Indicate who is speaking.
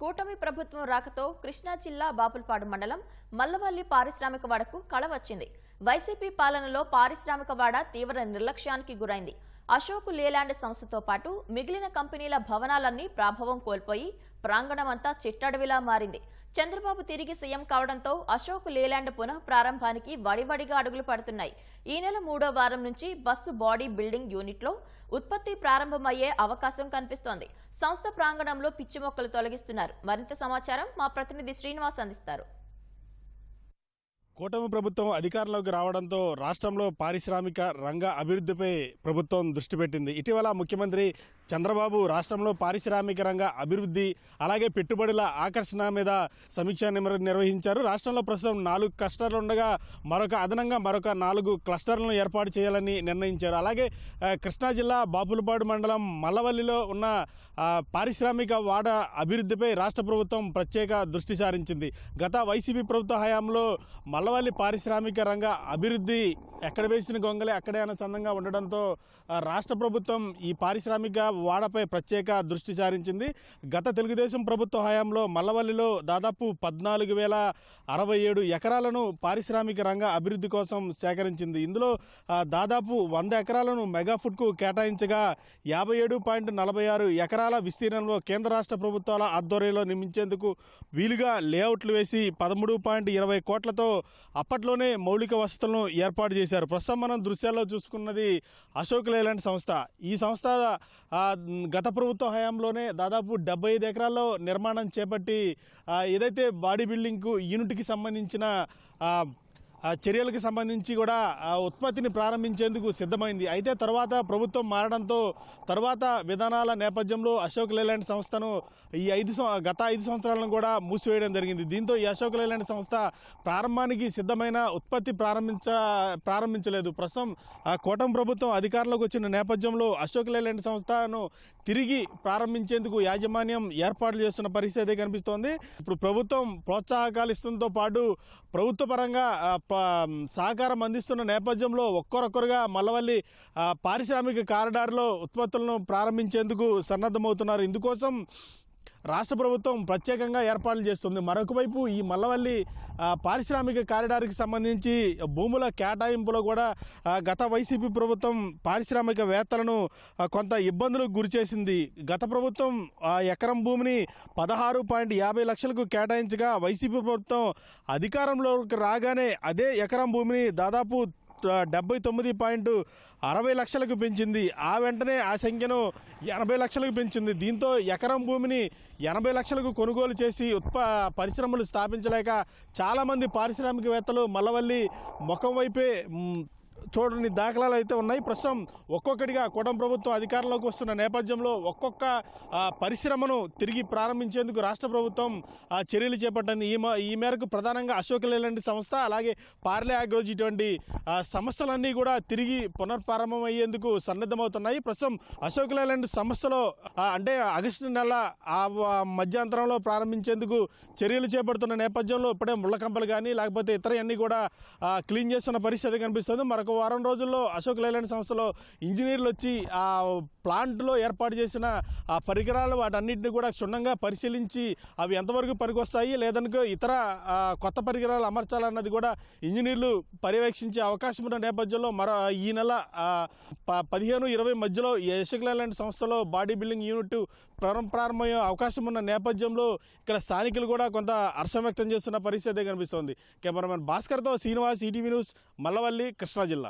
Speaker 1: కూటమి ప్రభుత్వం రాకతో కృష్ణా జిల్లా బాపులపాడు మండలం మల్లవల్లి పారిశ్రామికవాడకు కళ వచ్చింది. వైసీపీ పాలనలో పారిశ్రామికవాడ తీవ్ర నిర్లక్ష్యానికి గురైంది. అశోక్ లేలాండ్ సంస్థతో పాటు మిగిలిన కంపెనీల భవనాలన్నీ ప్రాభవం కోల్పోయి ప్రాంగణమంతా చిట్టడవిలా మారింది. చంద్రబాబు తిరిగి సీఎం కావడంతో అశోక్ లేలాండ్ పునః ప్రారంభానికి వడివడిగా అడుగులు పడుతున్నాయి. ఈ నెల మూడో వారం నుంచి బస్సు బాడీ బిల్డింగ్ యూనిట్లో ఉత్పత్తి ప్రారంభమయ్యే అవకాశం కనిపిస్తోంది. సంస్థ ప్రాంగణంలో పిచ్చి మొక్కలు తొలగిస్తున్నారు. మరింత సమాచారం మా ప్రతినిధి శ్రీనివాస్ అందిస్తారు.
Speaker 2: కూటమి ప్రభుత్వం అధికారంలోకి రావడంతో రాష్ట్రంలో పారిశ్రామిక రంగ అభివృద్ధిపై ప్రభుత్వం దృష్టి పెట్టింది. ఇటీవల ముఖ్యమంత్రి చంద్రబాబు రాష్ట్రంలో పారిశ్రామిక రంగ అభివృద్ధి అలాగే పెట్టుబడుల ఆకర్షణ మీద సమీక్ష నిమ- నిర్వహించారు. రాష్ట్రంలో ప్రస్తుతం నాలుగు క్లస్టర్లు ఉండగా మరొక అదనంగా మరొక నాలుగు క్లస్టర్లను ఏర్పాటు చేయాలని నిర్ణయించారు. అలాగే కృష్ణా జిల్లా బాపులపాడు మండలం మల్లవల్లిలో ఉన్న పారిశ్రామిక వాడ అభివృద్ధిపై రాష్ట్ర ప్రభుత్వం ప్రత్యేక దృష్టి సారించింది. గత వైసీపీ ప్రభుత్వ హయాంలో మల్లవల్లి పారిశ్రామిక రంగ అభివృద్ధి ఎక్కడ వేసిన గొంగలే అక్కడే అన్న చందంగా ఉండడంతో రాష్ట్ర ప్రభుత్వం ఈ పారిశ్రామిక వాడపై ప్రత్యేక దృష్టి సారించింది. గత తెలుగుదేశం ప్రభుత్వ హయాంలో మల్లవల్లిలో దాదాపు పద్నాలుగు వేల అరవై ఏడు ఎకరాలను పారిశ్రామిక రంగ అభివృద్ధి కోసం సేకరించింది. ఇందులో దాదాపు వంద ఎకరాలను మెగాఫుడ్కు కేటాయించగా యాభై ఏడు పాయింట్ నలభై ఆరు ఎకరాల విస్తీర్ణంలో కేంద్ర రాష్ట్ర ప్రభుత్వాల ఆధ్వర్యంలో నిర్మించేందుకు వీలుగా లేఅవుట్లు వేసి పదమూడు పాయింట్ ఇరవై కోట్లతో అప్పట్లోనే మౌలిక వసతులను ఏర్పాటు చేశారు. ప్రస్తుతం మనం దృశ్యాల్లో చూసుకున్నది అశోక్ లేలాండ్ సంస్థ. ఈ సంస్థ గత ప్రభుత్వ హయాంలోనే దాదాపు డెబ్బై ఐదు ఎకరాల్లో నిర్మాణం చేపట్టి ఏదైతే బాడీ బిల్డింగ్కు యూనిట్కి సంబంధించిన చర్యలకు సంబంధించి కూడా ఉత్పత్తిని ప్రారంభించేందుకు సిద్ధమైంది. అయితే తర్వాత ప్రభుత్వం మారడంతో తర్వాత విధానాల నేపథ్యంలో అశోక్ లేలాండ్ సంస్థను ఈ ఐదు గత ఐదు సంవత్సరాలను కూడా మూసివేయడం జరిగింది. దీంతో ఈ అశోక్ లేలాండ్ సంస్థ ప్రారంభానికి సిద్ధమైన ఉత్పత్తి ప్రారంభించ ప్రారంభించలేదు. ప్రస్తుతం ఆ ప్రభుత్వం అధికారంలోకి వచ్చిన నేపథ్యంలో అశోక్ లేలాండ్ సంస్థను తిరిగి ప్రారంభించేందుకు యాజమాన్యం ఏర్పాట్లు చేస్తున్న పరిస్థితి అయితే కనిపిస్తోంది. ఇప్పుడు ప్రభుత్వం ప్రోత్సాహకాలు ఇస్తుందో పాటు ప్రభుత్వ పరంగా సహకారం అందిస్తున్న నేపథ్యంలో ఒక్కరొక్కరుగా మల్లవల్లి పారిశ్రామిక కారిడార్లో ఉత్పత్తులను ప్రారంభించేందుకు సన్నద్ధమవుతున్నారు. ఇందుకోసం రాష్ట్ర ప్రభుత్వం ప్రత్యేకంగా ఏర్పాట్లు చేస్తుంది. మరొక వైపు ఈ మల్లవల్లి పారిశ్రామిక కారిడార్కి సంబంధించి భూముల కేటాయింపులో కూడా గత వైసీపీ ప్రభుత్వం పారిశ్రామికవేత్తలను కొంత ఇబ్బందులకు గురిచేసింది గత ప్రభుత్వం ఎకరం భూమిని పదహారు పాయింట్ యాభై లక్షలకు కేటాయించగా వైసీపీ ప్రభుత్వం అధికారంలోకి రాగానే అదే ఎకరం భూమిని దాదాపు డెబ్బై తొమ్మిది పాయింట్ అరవై లక్షలకు పెంచింది. ఆ వెంటనే ఆ సంఖ్యను ఎనభై లక్షలకు పెంచింది. దీంతో ఎకరం భూమిని ఎనభై లక్షలకు కొనుగోలు చేసి ఉత్పా పరిశ్రమలు స్థాపించలేక చాలామంది పారిశ్రామికవేత్తలు మల్లవల్లి ముఖం వైపే చూడని దాఖలాలు అయితే ఉన్నాయి. ప్రస్తుతం ఒక్కొక్కటిగా కూటమి ప్రభుత్వం అధికారంలోకి వస్తున్న నేపథ్యంలో ఒక్కొక్క పరిశ్రమను తిరిగి ప్రారంభించేందుకు రాష్ట్ర ప్రభుత్వం చర్యలు చేపట్టింది. ఈ ఈ మేరకు ప్రధానంగా అశోక్ లేలాంటి సంస్థ అలాగే పార్లే ఆగ్రోజ్ ఇటువంటి సంస్థలన్నీ కూడా తిరిగి పునర్ప్రారంభం అయ్యేందుకు సన్నద్ధమవుతున్నాయి. ప్రస్తుతం అశోక్ లేలాంటి సంస్థలో అంటే ఆగస్టు నెల ఆ మధ్యాంతరంలో ప్రారంభించేందుకు చర్యలు చేపడుతున్న నేపథ్యంలో ఇప్పుడే ముళ్ళకంపలు కానీ లేకపోతే ఇతర కూడా క్లీన్ చేస్తున్న పరిస్థితి కనిపిస్తుంది. మరొక వారం రోజుల్లో అశోక్ లైలాండ్ సంస్థలో ఇంజనీర్లు వచ్చి ఆ ప్లాంట్లో ఏర్పాటు చేసిన ఆ పరికరాలు వాటన్నిటిని కూడా క్షుణ్ణంగా పరిశీలించి అవి ఎంతవరకు పనికొస్తాయి లేదనుకో ఇతర కొత్త పరికరాలు అమర్చాలన్నది కూడా ఇంజనీర్లు పర్యవేక్షించే అవకాశం ఉన్న నేపథ్యంలో మరో ఈ నెల ప- పదిహేను ఇరవై మధ్యలో ఈ అశోక్ లైలాండ్ సంస్థలో బాడీ బిల్డింగ్ యూనిట్ ప్రారంభ ప్రారంభమయ్యే అవకాశం ఉన్న నేపథ్యంలో ఇక్కడ స్థానికులు కూడా కొంత హర్షం వ్యక్తం చేస్తున్న పరిస్థితి కనిపిస్తోంది. కెమెరామెన్ భాస్కర్తో శ్రీనివాస్ ఈటీవీ న్యూస్ మల్లవల్లి కృష్ణా జిల్లా.